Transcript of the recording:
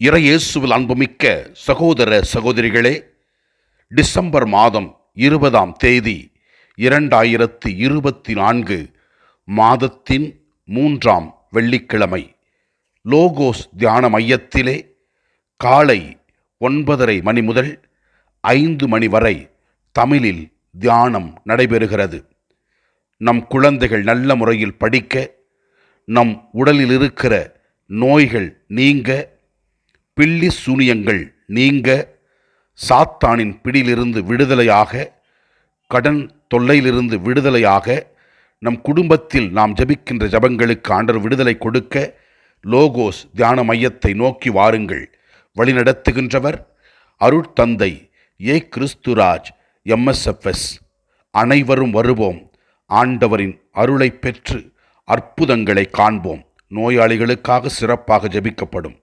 இறையேசுவில் அன்புமிக்க சகோதர சகோதரிகளே டிசம்பர் மாதம் இருபதாம் தேதி இரண்டாயிரத்தி இருபத்தி நான்கு மாதத்தின் மூன்றாம் வெள்ளிக்கிழமை லோகோஸ் தியான மையத்திலே காலை ஒன்பதரை மணி முதல் ஐந்து மணி வரை தமிழில் தியானம் நடைபெறுகிறது. நம் குழந்தைகள் நல்ல முறையில் படிக்க நம் உடலில் இருக்கிற நோய்கள் நீங்க பில்லி சூனியங்கள் நீங்க சாத்தானின் பிடியிலிருந்து விடுதலையாக கடன் தொல்லையிலிருந்து விடுதலையாக நம் குடும்பத்தில் நாம் ஜெபிக்கின்ற ஜபங்களுக்கு ஆண்டர் விடுதலை கொடுக்க லோகோஸ் தியான மையத்தை நோக்கி வாருங்கள். வழிநடத்துகின்றவர் அருட்தந்தை ஏ கிறிஸ்துராஜ் எம்எஸ்எஃப்எஸ். அனைவரும் வருவோம். ஆண்டவரின் அருளை பெற்று அற்புதங்களை காண்போம். நோயாளிகளுக்காக சிறப்பாக ஜெபிக்கப்படும்.